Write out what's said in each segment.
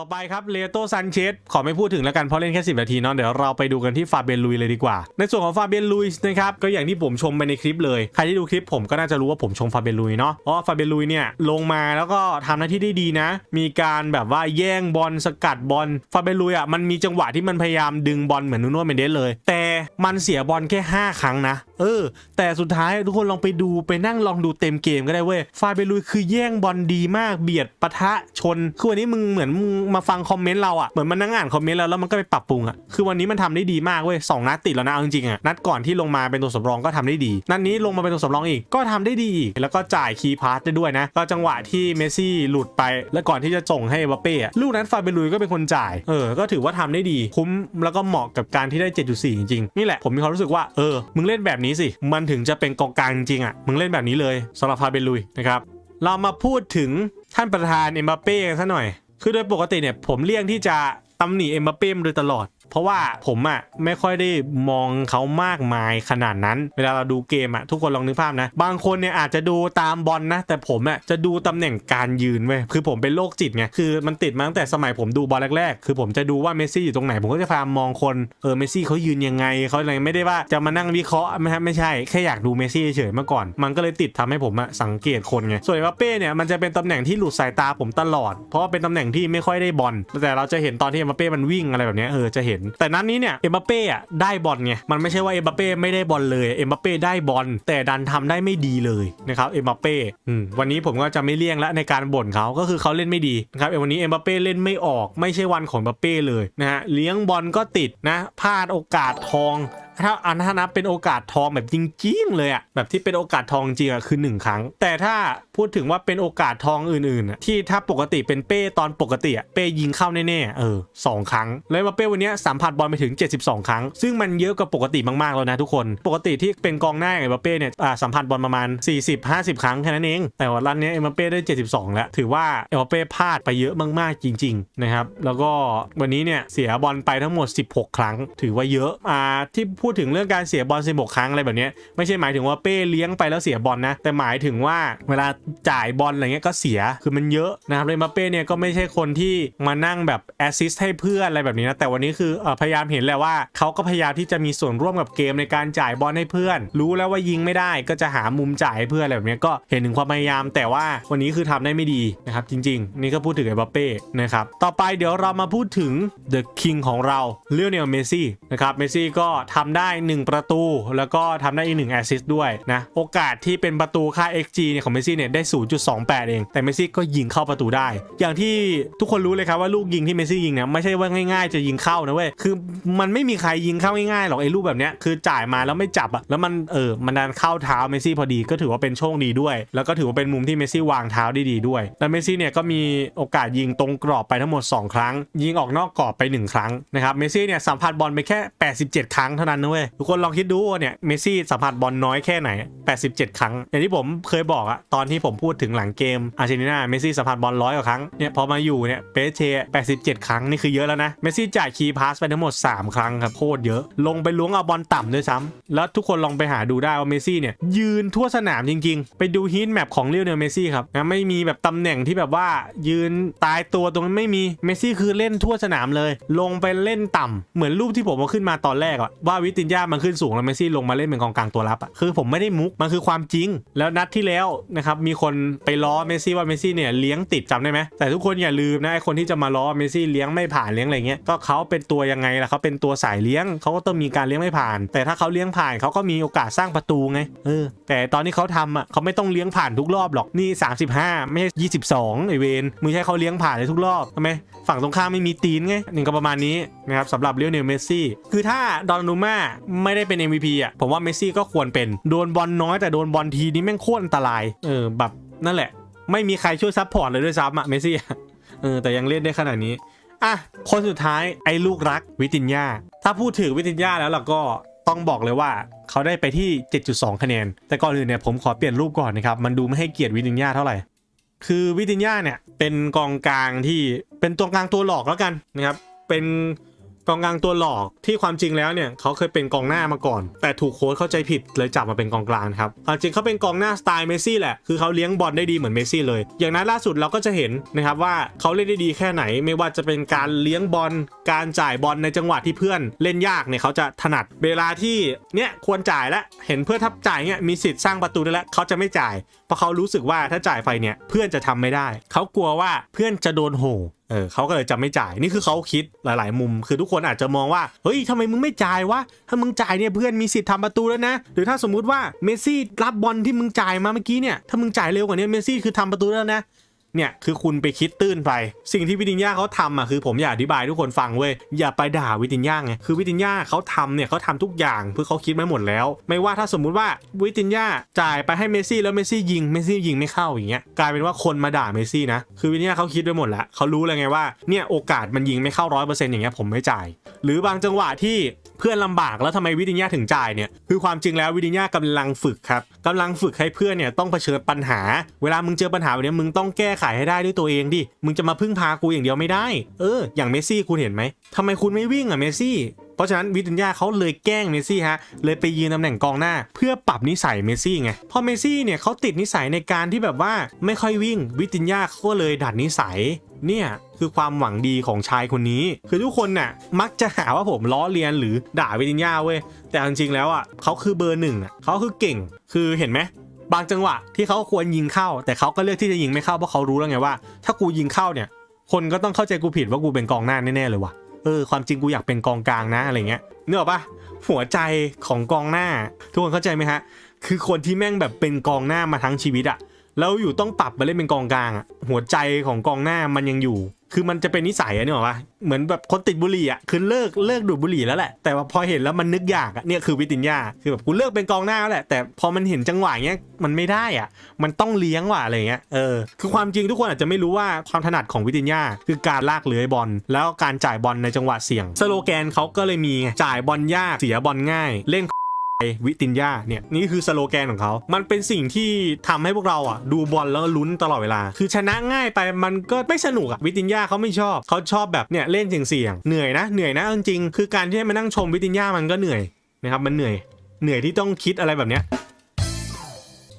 ต่อไปครับเลโตซันเชสขอไม่พูดถึงแล้วกันเพราะเล่นแค่ 10 นาทีเนาะเดี๋ยวเราไปดูกันที่ฟาเบียนลุยเลยดีกว่า ในส่วนของฟาเบียนลุยนะครับก็อย่างที่ผมชมไปในคลิปเลย ใครที่ดูคลิปผมก็น่าจะรู้ว่าผมชมฟาเบียนลุยเนาะเพราะฟาเบียนลุยเนี่ยลงมาแล้วก็ทำหน้าที่ได้ดีนะ มีการแบบว่าแย่งบอลสกัดบอลฟาเบียนลุยอะมันมีจังหวะที่มันพยายามดึงบอลเหมือนนูโน่เมนเดสเลย แต่มันเสียบอลแค่ 5 ครั้งนะ เออ แต่สุดท้ายทุกคนลองไปดูไปนั่งลองดูเต็มเกมก็ได้เว้ยฟาเบลุยคือแย่งบอลดีมากเบียดปะทะชนคือวันนี้มึงเหมือนมึงมาฟังคอมเมนต์เราอะ่ะเหมือนมันนั่งอ่านคอมเมนต์แล้วแล้วมันก็ไปปรับปรุงอะ่ะคือวันนี้มันทำได้ดีมากเว้ยสองนัดติดแล้วนะเอาจริงๆอะ่ะนัดก่อนที่ลงมาเป็นตัวสำรองก็ทำได้ดี นัดนี้ลงมาเป็นตัวสำรองอีกก็ทำได้ดีอีกแล้วก็จ่ายคีย์พาสได้ด้วยนะก็จังหวะที่เมสซี่หลุดไป แล้วก่อนที่จะส่งให้เอมบัปเป้อะลูกนั้นฟาเบลุยก็เป็นคนจ่ายเออก็ถือว่าทำได้ดี คุ้มแล้วก็เหมาะกับการที่ได้ 7.4 จริงๆนี่แหละผมมีความรู้สึกว่าเออมึงเล่นแบบนี้สิมันถึงจะเป็นกองกลางจริงอะมึงเล่นแบบนี้เลยสำหรับฟาเบลุยนะครับเรามาพูดถึงท่านประธานเอ็มบัปเป้กันซะหน่อย คือโดยปกติเนี่ยผมเลี่ยงที่จะตำหนิเอ็มบัปเป้มาโดยตลอด เพราะว่าผมอะ่ะไม่ค่อยได้มองเขามากมายขนาดนั้น เวลาเราดูเกมอะ่ะทุกคนลองนึกภาพนะ บางคนเนี่ยอาจจะดูตามบอลนะ แต่ผมอะ่ะจะดูตำแหน่งการยืนเว้ยคือผมเป็นโรคจิตไงคือมันติดมาตั้งแต่สมัยผมดูบอลแรกๆ คือผมจะดูว่าเมสซี่อยู่ตรงไหน ผมก็จะพยายามมองคนเออเมสซี่เขายืนยังไงเขาอะไรไม่ได้ว่าจะมานั่งวิเคราะห์ไม่ไม่ใช่แค่อยากดูเมสซี่เฉยๆเมื่อก่อน มันก็เลยติดทำให้ผมอะสังเกตคนไงส่วนเอ็มบัปเป้เนี่ยมันจะเป็นตำแหน่งที่หลุดสายตาผมตลอด เพราะว่าเป็นตำแหน่งที่ไม่ค่อยได้บอลแต่เราจะเห็นตอนที่เอ็มบัปเป้มันวิ่งอะไรแบบนี้เออจะเห็นแต่นั้นนี้เนี่ยเอ็มบัปเป้อะได้บอลไงมันไม่ใช่ว่าเอ็มบัปเป้ไม่ได้บอลเลยเอ็มบัปเป้ได้บอลแต่ดันทำได้ไม่ดีเลยนะครับเอ็มบัปเป้วันนี้ผมก็จะไม่เลี่ยงและในการบ่นเขาก็คือเขาเล่นไม่ดีนะครับวันนี้เอ็มบัปเป้เล่นไม่ออก ไม่ใช่วันของเบัปเป้เลยนะฮะเลี้ยงบอลก็ติดนะพลาดโอกาสทอง ถ้าอันถ้านับเป็นโอกาสทองแบบจริง ๆ เลยอะแบบที่เป็นโอกาสทองจริงอะคือ1ครั้ง แต่ถ้าพูดถึงว่าเป็นโอกาสทองอื่นๆที่ถ้าปกติเป็นเป้ตอนปกติอะเป้ยิงเข้าแน่ๆเออสองครั้ง เลยมาเป้วันนี้สัมผัสบอลไปถึง 72 ครั้ง ซึ่งมันเยอะกว่าปกติมากๆแล้วนะทุกคน ปกติที่เป็นกองหน้าอย่างเอ็มบัปเป้เนี่ยอ่าสัมผัสบอลประมาณ 40-50 ครั้งแค่นั้นเอง แต่ว่ารันนี้เอ็มบัปเป้ได้ 72 แล้ว ถือว่าเอ็มบัปเป้พลาดไปเยอะมากๆจริงๆนะครับ แล้วก็วันนี้เนี่ยเสียบอลไปทั้งหมด 16 ครั้ง ถือว่าเยอะอ่าที่พููดถึงเรื่องการเสียบอล16 ครั้งอะไรแบบนี้ไม่ใช่หมายถึงว่าเป้เลี้ยงไปแล้วเสียบอลนะ แต่หมายถึงว่าเวลาจ่ายบอลอะไรเงี้ยก็เสียคือมันเยอะนะครับเลยมาเป้เนี่ยก็ไม่ใช่คนที่มานั่งแบบแอสซิสต์ให้เพื่อนอะไรแบบนี้นะแต่วันนี้คืออพยายามเห็นแหละว่าเขาก็พยายามที่จะมีส่วนร่วมกับเกมในการจ่ายบอลให้เพื่อน รู้แล้วว่ายิงไม่ได้ก็จะหามุมจ่ายให้เพื่อนอะไรแบบนี้ก็เห็นถึงความพยายาม แต่ว่าวันนี้คือทำได้ไม่ดีนะครับจริง ๆ นี่ก็พูดถึงไอ้บัปเป้นะครับต่อไปเดี๋ยวเรามาพูดถึง The King ของเราเลียวเนลเมซี่นะครับเมซี่ก็ทำไได้ 1 ประตู แล้วก็ทำได้อีก1แอสซิสต์ด้วยนะโอกาสที่เป็นประตูค่า XG เนี่ยของเมสซี่เนี่ยได้ 0.28 เอง แต่เมสซี่ก็ยิงเข้าประตูได้ อย่างที่ทุกคนรู้เลยครับว่าลูกยิงที่เมสซี่ยิงเนี่ยไม่ใช่ว่าง่ายๆ จะยิงเข้านะเว้ยคือมันไม่มีใครยิงเข้าง่ายๆหรอกไอ้ลูกแบบเนี้ยคือจ่ายมาแล้วไม่จับอะแล้วมันเออมันดันเข้าเท้าเมสซี่พอดีก็ถือว่าเป็นโชคดีด้วย แล้วก็ถือว่าเป็นมุมที่เมสซี่วางเท้าได้ดีด้วยแล้วเมสซี่เนี่ยก็มีโอกาสยิงตรงกรอบไปทั้งหมด 2 ครั้ง ยิงออกนอกกรอบไป 1 ครั้งนะครับเมสซี่เนี่ยสัมผัสบอลไปแค่ 87 ครั้งเท่านั้นนะเว้ยทุกคนลองคิดดูว่าเนี่ยเมสซี่สัมผัสบอลน้อยแค่ไหน 87 ครั้ง อย่างที่ผมเคยบอกอะตอนที่ผมพูดถึงหลังเกมอาร์เจนตินาเมสซี่สัมผัสบอลร้อยกว่าครั้งเนี่ยพอมาอยู่เนี่ยเปเช87 ครั้งนี่คือเยอะแล้วนะเมสซี่จ่ายคีย์พาสไปทั้งหมด 3 ครั้งครับโคตรเยอะ ลงไปล้วงเอาบอลต่ำด้วยซ้ำแล้วทุกคนลองไปหาดูได้ว่าเมสซี่เนี่ยยืนทั่วสนามจริง ๆ ไปดูฮีทแมปของเลียวเนลเมสซี่ครับนะไม่มีแบบตำแหน่งที่แบบว่ายืนตายตัวตรงนั้นไม่มีเมสซี่คือเล่นทั่วสนามเลย ลงไปเล่นต่ำเหมือนรูปที่ผมเอาขึ้นมาตอนแรกอะว่าวิตินยามันขึ้นสูงแล้วเมสซี่ลงมาเล่นเป็นกองกลางตัวรับอะคือผมไม่ได้มุกมันคือความจริง แล้วนัดที่แล้วนะครับมีคนไปล้อเมสซี่ว่าเมสซี่เนี่ยเลี้ยงติดจำได้ไหมแต่ทุกคนอย่าลืมนะไอคนที่จะมาล้อเมสซี่เลี้ยงไม่ผ่านเลี้ยงอะไรเงี้ยก็เขาเป็นตัวยังไงล่ะเขาเป็นตัวสายเลี้ยงเขาก็ต้องมีการเลี้ยงไม่ผ่าน แต่ถ้าเขาเลี้ยงผ่านเขาก็มีโอกาสสร้างประตูไงเออแต่ตอนที่เขาทำอะเขาไม่ต้องเลี้ยงผ่านทุกรอบหรอกนี่ 35 ไม่ใช่ 22ไอเวนมึงใช้เขาเลี้ยงผ่านเลยทุกรอบทำไมฝั่งตรงข้ามไม่มีตีนไงนี่ก็ประมาณนี้นะครับสำหรับเลียวเนลเมสซี่คือถ้าดอนนูมาไม่ได้เป็น MVP อะผมว่าเมสซี่ก็ควรเป็นโดนบอลน้อยแต่โดนบอลทีนี้แม่งโคตรอันตรายเออแบบนั่นแหละ ไม่มีใครช่วยซัพพอร์ตเลยด้วยซ้ำอะเมสซี่เออแต่ยังเล่นได้ขนาดนี้อะคนสุดท้ายไอ้ลูกรักวิตินยาถ้าพูดถึงวิตินยาแล้วเราก็ต้องบอกเลยว่าเขาได้ไปที่ 7.2 คะแนน แต่ก่อนอื่นเนี่ยผมขอเปลี่ยนรูปก่อนนะครับ มันดูไม่ให้เกียรติวิตินยาเท่าไหร่ คือวิตินยาเนี่ยเป็นกองกลางที่เป็นตัวกลางตัวหลอกแล้วกันนะครับ เป็น กองกลางตัวหลอกที่ความจริงแล้วเนี่ยเขาเคยเป็นกองหน้ามาก่อน แต่ถูกโค้ชเข้าใจผิดเลยจับมาเป็นกองกลางครับความจริงเขาเป็นกองหน้าสไตล์เมซี่แหละคือเขาเลี้ยงบอลได้ดีเหมือนเมซี่เลย อย่างนั้นล่าสุดเราก็จะเห็นนะครับว่าเขาเล่นได้ดีแค่ไหน ไม่ว่าจะเป็นการเลี้ยงบอลการจ่ายบอลในจังหวะที่เพื่อนเล่นยากเนี่ยเขาจะถนัดเวลาที่เนี่ยควรจ่ายแล้วเห็นเพื่อนทับจ่ายเนี่ยมีสิทธิ์สร้างประตูได้แล้วเขาจะไม่จ่าย เพราะเขารู้สึกว่าถ้าจ่ายไปเนี่ยเพื่อนจะทำไม่ได้ เขากลัวว่าเพื่อนจะโดนโหเออเขาก็เลยจะไม่จ่ายนี่คือเขาคิดหลาย ๆ มุม คือทุกคนอาจจะมองว่าเฮ้ยทำไมมึงไม่จ่ายวะถ้ามึงจ่ายเนี่ยเพื่อนมีสิทธิ์ทำประตูแล้วนะ หรือถ้าสมมุติว่าเมสซี่รับบอลที่มึงจ่ายมาเมื่อกี้เนี่ยถ้ามึงจ่ายเร็วกว่านี้เมสซี่คือทำประตูแล้วนะ เนี่ยคือคุณไปคิดตื้นไป สิ่งที่วิตินยาเขาทำอะคือผมอยากอธิบายทุกคนฟังเว้ยอย่าไปด่าวิตินยาไงคือวิตินยาเขาทำเนี่ยเขาทำทุกอย่างเพื่อเขาคิดไว้หมดแล้ว ไม่ว่าถ้าสมมุติว่าวิตินยาจ่ายไปให้เมซี่แล้วเมซี่ยิงเมซี่ยิงไม่เข้าอย่างเงี้ยกลายเป็นว่าคนมาด่าเมซี่นะคือวิตินยาเขาคิดไว้หมดแล้วเขารู้เลยไงว่าเนี่ยโอกาสมันยิงไม่เข้าร้อยเปอร์เซ็นต์อย่างเงี้ยผมไม่จ่าย หรือบางจังหวะที่ เพื่อนลำบากแล้วทำไมวิตินยาถึงจ่ายเนี่ยคือความจริงแล้ววิตินยากำลังฝึกครับกำลังฝึกให้เพื่อนเนี่ยต้องเผชิญปัญหา เวลามึงเจอปัญหาแบบนี้มึงต้องแก้ไขให้ได้ด้วยตัวเองดิมึงจะมาพึ่งพากูอย่างเดียวไม่ได้ เออ อย่างเมสซี่คุณเห็นไหมทำไมคุณไม่วิ่งอะเมสซี่ เพราะฉะนั้นวิตินยาเขาเลยแกล้งเมสซี่ฮะเลยไปยืนตำแหน่งกองหน้า เพื่อปรับนิสัยเมสซี่ไงพอเมสซี่เนี่ยเขาติดนิสัยในการที่แบบว่าไม่ค่อยวิ่งวิตินยาเขาก็เลยดัดนิสัยเนี่ยคือความหวังดีของชายคนนี้ คือทุกคนน่ะมักจะหาว่าผมล้อเลียนหรือด่าวิตินยาเว้ยแต่จริงๆแล้วอะเขาคือเบอร์หนึ่งเขาคือเก่ง คือเห็นไหมบางจังหวะที่เขาควรยิงเข้า แต่เขาก็เลือกที่จะยิงไม่เข้าเพราะเขารู้แล้วไงว่า ถ้ากูยิงเข้าเนี่ย คนก็ต้องเข้าใจกูผิดว่ากูเป็นกองหน้าแน่ๆเลยว่ะ เออความจริงกูอยากเป็นกองกลางนะอะไรเงี้ยเนื้ออปะหัวใจของกองหน้า ทุกคนเข้าใจไหมฮะ คือคนที่แม่งแบบเป็นกองหน้ามาทั้งชีวิตอะแล้วอยู่ต้องปรับมาเล่นเป็นกองกลางอะหัวใจของกองหน้ามันยังอยู่ คือมันจะเป็นนิสัยอะนี่ยหรอปะเหมือนแบบคนติดบุหรี่อะคือเลิกเลิกดูดบุหรี่แล้วแหละ แต่ว่าพอเห็นแล้วมันนึกอยากอะเนี่ยคือวิตินยาคือแบบกูเลิกเป็นกองหน้าแล้วแหละ แต่พอมันเห็นจังหวะเงี้ยมันไม่ได้อะมันต้องเลี้ยงว่ะอะไรเงี้ยเออคือความจริงทุกคนอาจจะไม่รู้ว่าความถนัดของวิตินยาคือการลากเลื้อยบอลแล้วการจ่ายบอลในจังหวะเสี่ยง สโลแกนเขาก็เลยมีจ่ายบอลยากเสียบอลง่าย เล่น วิตินยาเนี่ยนี่คือสโลแกนของเขา มันเป็นสิ่งที่ทำให้พวกเราอะ ดูบอลแล้วลุ้นตลอดเวลา คือชนะง่ายไปมันก็ไม่สนุกอะวิตินยาเขาไม่ชอบเขาชอบแบบเนี่ยเล่นเสี่ยงๆเหนื่อยนะเหนื่อยนะจริงๆคือการที่ให้มานั่งชมวิตินยามันก็เหนื่อยนะครับมันเหนื่อยเหนื่อยที่ต้องคิดอะไรแบบเนี้ย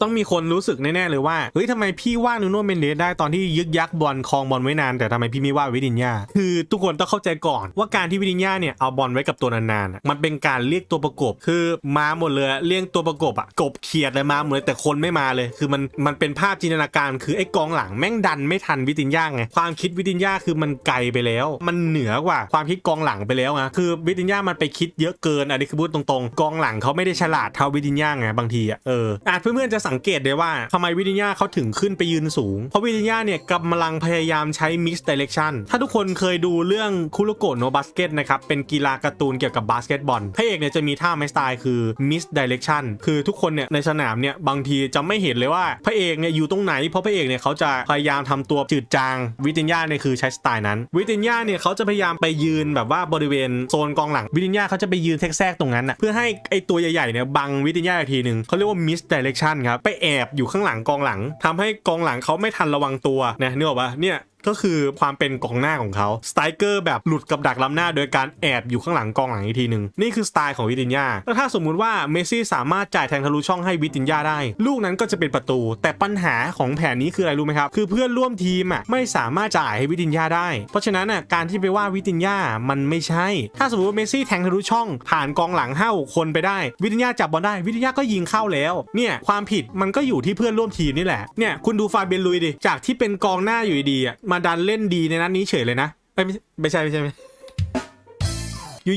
ต้องมีคนรู้สึกแน่ๆเลยว่าเฮ้ยทำไมพี่ว่านูโน่เมนเดสได้ตอนที่ยึกยักบอลคลองบอลไว้นานแต่ทำไมพี่ไม่ว่าวิดินยาคือทุกคนต้องเข้าใจก่อน ว่าการที่วิดินยาเนี่ยเอาบอลไว้กับตัวนานๆมันเป็นการเรียกตัวประกบคือมาหมดเลยเรียกตัวประกบอะกบเขียดเลยมาหมดเลยแต่คนไม่มาเลย คือมันมันเป็นภาพจินตนาการ คือไอ้กองหลังแม่งดันไม่ทันวิดินยาไงความคิดวิดินยาคือมันไกลไปแล้ว มันเหนือกว่าความคิดกองหลังไปแล้วอะคือวิดินยามันไปคิดเยอะเกินอันนี้คือพูดตรงๆ กองหลังเขาไม่ได้ฉลาดเท่าวิดินยาไงบางทีอะเอออาจเพื่อนๆจะสังเกตได้ว่าทำไมวิดิญญาเขาถึงขึ้นไปยืนสูง เพราะวิดิญญาเนี่ยกำลังพยายามใช้ mix direction ถ้าทุกคนเคยดูเรื่องคุโรโกโนบาสเกตนะครับ เป็นกีฬาการ์ตูนเกี่ยวกับบาสเกตบอลพระเอกเนี่ยจะมีท่าไม้สไตล์คือ mix direction คือทุกคนเนี่ยในสนามเนี่ยบางทีจะไม่เห็นเลยว่าพระเอกเนี่ยอยู่ตรงไหน เพราะพระเอกเนี่ยเขาจะพยายามทำตัวจืดจาง วิดิญญาเนี่ยคือใช้สไตล์นั้น วิดิญญาเนี่ยเขาจะพยายามไปยืนแบบว่าบริเวณโซนกองหลัง วิดิญญาเขาจะไปยืนแทรกตรงนั้นนะเพื่อให้ไอตัวใหญ่ๆเนี่ยบังวิดิญญาอีกทีหนึ่งเขาเรียกว่า miss direction ครับไปแอบอยู่ข้างหลังกองหลังทำให้กองหลังเขาไม่ทันระวังตัวนะนึกออกปะเนี่ย ก็คือความเป็นกองหน้าของเขาสไตรเกอร์แบบหลุดกับดักล้ำหน้า โดยการแอบอยู่ข้างหลังกองหลังอีกทีหนึ่งนี่คือสไตล์ของวิตินยาแล้วถ้าสมมุติว่าเมซี่สามารถจ่ายแทงทะลุช่องให้วิตินยาได้ ลูกนั้นก็จะเป็นประตู แต่ปัญหาของแผนนี้คืออะไรรู้ไหมครับ คือเพื่อนร่วมทีมอะไม่สามารถจ่ายให้วิตินยาได้ เพราะฉะนั้นอะการที่ไปว่าวิตินยามันไม่ใช่ ถ้าสมมติว่าเมซี่แทงทะลุช่อง ผ่านกองหลังห้าคนไปได้ วิตินยาจับบอลได้วิตินยาก็ยิงเข้าแล้ว เนี่ยความผิดมันก็อยู่ที่เพื่อนร่วมทีมนี่แหละ เนี่ยคุณดูฟาเบียนลุยดิ จากที่เป็นกองหน้าอยู่ดีอะมาดันเล่นดีในนัดนี้เฉยเลยนะไม่ไม่ใช่ไม่ใช่ไม่ใช่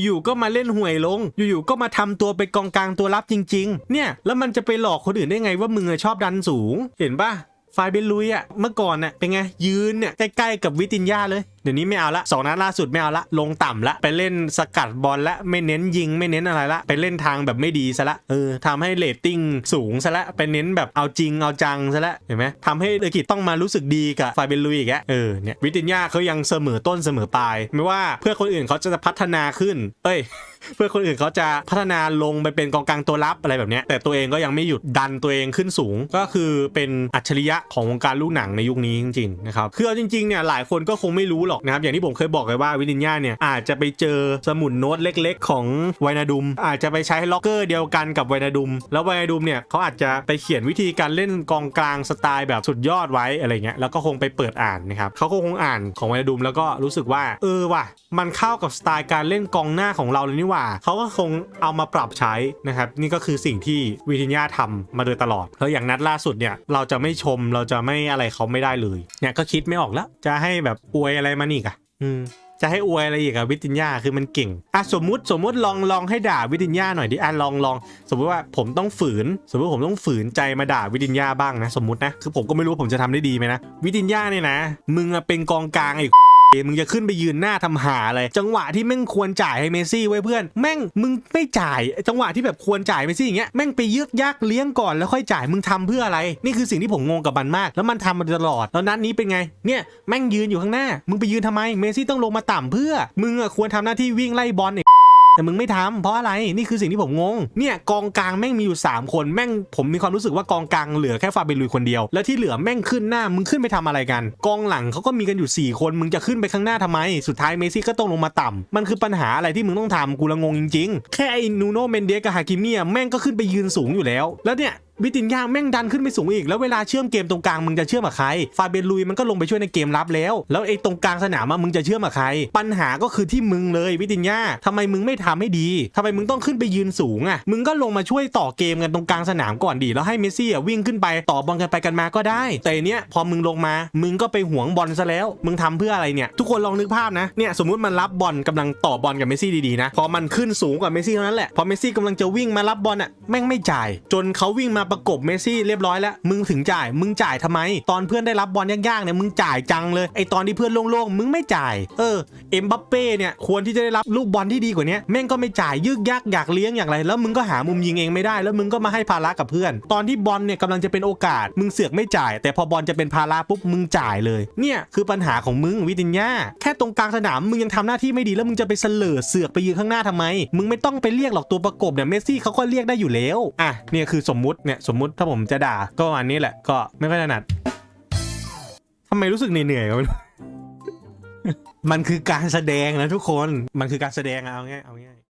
อยู่ๆ ก็มาเล่นห่วยลง อยู่ๆ ก็มาทำตัวเป็นกองกลางตัวรับจริง ๆ เนี่ย แล้วมันจะไปหลอกคนอื่นได้ไงว่ามึงอชอบดันสูง เห็นปะไฟเบนลุยอะเมื่อก่อนน่ะเป็นไงยืนเนี่ยใกล้ๆกับวิตินยาเลย เดี๋ยวนี้ไม่เอาละสองนัดล่าสุดไม่เอาละ ลงต่ำละ ไปเล่นสกัดบอลละไม่เน้นยิงไม่เน้นอะไรละ ไปเล่นทางแบบไม่ดีซะละเออทำให้เรตติ้งสูงซะละไปเน้นแบบเอาจริงเอาจังซะละเห็นไหมทำให้เลกิตต้องมารู้สึกดีกับไฟเบลุยอีกแล้วเออเนี่ยวิตินยาเขายังเสมอต้นเสมอปลาย ไม่ว่าเพื่อคนอื่นเขาจะพัฒนาขึ้น เอ้ยเพื่อคนอื่นเขาจะพัฒนาลงไปเป็นกองกลางตัวรับอะไรแบบนี้แต่ตัวเองก็ยังไม่หยุดดันตัวเองขึ้นสูง ก็คือเป็นอัจฉริยะของวงการลูกหนังในยุคนี้จริงๆนะครับคือเอาจริงๆเนี่ยหลายคนก็คงไม่รู้หรหรอกนะครับ อย่างที่ผมเคยบอกเลยว่าวิตินญาเนี่ยอาจจะไปเจอสมุดโน้ตเล็ก ๆ ของไวนาดุม อาจจะไปใช้ล็อกเกอร์เดียวกันกับไวนาดุม แล้วไวนาดุมเนี่ยเขาอาจจะไปเขียนวิธีการเล่นกองกลางสไตล์แบบสุดยอดไว้อะไรเงี้ยแล้วก็คงไปเปิดอ่านนะครับเขาก็คงอ่านของไวนาดุมแล้วก็รู้สึกว่าเออว่ะมันเข้ากับสไตล์การเล่นกองหน้าของเราเลยนี่หว่าเขาก็คงเอามาปรับใช้นะครับนี่ก็คือสิ่งที่วิทินญาทำมาโดยตลอดแล้วอย่างนัดล่าสุดเนี่ยเราจะไม่ชมเราจะไม่อะไรเขาไม่ได้เลยเนี่ยก็คิดไม่ออกแล้วจะให้แบบอวยอะไรมานี่กอะอืมจะให้อวยอะไรอีกอะวิตินญาคือมันเก่งอะสมมุติสมมุติลองลองให้ด่าวิตินญาหน่อยดิอะลองลองสมมุติว่าผมต้องฝืน สมมติผมต้องฝืนใจมาด่าวิตินญาบ้างนะ สมมตินะคือผมก็ไม่รู้ว่าผมจะทำได้ดีไหมนะวิตินญาเนี่ยนะ มึงอะเป็นกองกลางไอ้ มึงจะขึ้นไปยืนหน้าทำหาอะไรจังหวะที่แม่งควรจ่ายให้เมซี่ไว้เพื่อน แม่งมึงไม่จ่าย จังหวะที่แบบควรจ่ายเมซี่อย่างเงี้ยแม่งไปยึกยักเลี้ยงก่อนแล้วค่อยจ่ายมึงทำเพื่ออะไร นี่คือสิ่งที่ผมงงกับมันมาก แล้วมันทำมาตลอดแล้วนัดนี้เป็นไงเนี่ยแม่งยืนอยู่ข้างหน้า มึงไปยืนทำไมเมซี่ต้องลงมาต่ำเพื่อ มึงอะควรทำหน้าที่วิ่งไล่บอลไอ้ แต่มึงไม่ทำเพราะอะไรนี่คือสิ่งที่ผมงงเนี่ยกองกลางแม่งมีอยู่ 3 คนแม่งผมมีความรู้สึกว่ากองกลางเหลือแค่ฟาเบลุยคนเดียว แล้วที่เหลือแม่งขึ้นหน้ามึงขึ้นไปทำอะไรกัน กองหลังเขาก็มีกันอยู่ 4 คนมึงจะขึ้นไปข้างหน้าทำไม สุดท้ายเมซี่ก็ต้องลงมาต่ำมันคือปัญหาอะไรที่มึงต้องทำกูละงงจริง ๆ แค่ไอ้นูโนเมนเดสกับฮากิเมียแม่งก็ขึ้นไปยืนสูงอยู่แล้ว แล้วเนี่ยวิตินยาแม่งดันขึ้นไปสูงอีก แล้วเวลาเชื่อมเกมตรงกลางมึงจะเชื่อมกับใคร ฟาเบยนลุยมันก็ลงไปช่วยในเกมรับแล้ว แล้วไอ้ตรงกลางสนามมึงจะเชื่อมกับใคร ปัญหาก็คือที่มึงเลยวิตินยาทำไมมึงไม่ทำให้ดีทำไมมึงต้องขึ้นไปยืนสูงอะมึงก็ลงมาช่วยต่อเกมกันตรงกลางสนามก่อนดี แล้วให้เมสซี่อะวิ่งขึ้นไปต่อบอลกันไปกันมาก็ได้ แต่เนี้ยพอมึงลงมา มึงก็ไปหวงบอลซะแล้ว มึงทำเพื่ออะไรเนี่ย ทุกคนลองนึกภาพนะ เนี่ยสมมุติมันรับบอลกำลังต่อบอลกับเมสซี่ดีๆนะ พอมันขึ้นสูงกว่าเมสซี่เท่านั้นแหละ พอเมสซี่กำลังจะวิ่งมารับบอลอะแม่งไม่จ่าย จนเขาวิ่งมาประกบเมสซี่เรียบร้อยแล้วมึงถึงจ่าย มึงจ่ายทำไม ตอนเพื่อนได้รับบอลยากๆเนี่ยมึงจ่ายจังเลยไอตอนที่เพื่อนโล่งๆมึงไม่จ่าย เออเอ็มบัปเป้เนี่ยควรที่จะได้รับลูกบอลที่ดีกว่านี้แม่งก็ไม่จ่ายยึกยักอยากเลี้ยงอย่างไร แล้วมึงก็หามุมยิงเองไม่ได้ แล้วมึงก็มาให้ภาระกับเพื่อน ตอนที่บอลเนี่ยกำลังจะเป็นโอกาส มึงเสือกไม่จ่าย แต่พอบอลจะเป็นภาระปุ๊บมึงจ่ายเลย เนี่ยคือปัญหาของมึงวิตินญาแค่ตรงกลางสนามมึงยังทำหน้าที่ไม่ดีแล้วมึงจะไปเสลอเสือกไปยืนข้างหน้าทำไม มึงไม่ต้องไปเรียกหรอกตัวประกบเนี่ยเมสซี่เขาก็เรียกได้อยู่แล้วอะเนี่ยคือสมมุติเนี่ยสมมุติถ้าผมจะด่าก็อันนี้แหละก็ไม่ค่อยถนัดทำไมรู้สึกเหนื่อยๆก็ไมันคือการแสดงนะทุกคนมันคือการแสดงเอาง่ายเอาง่าย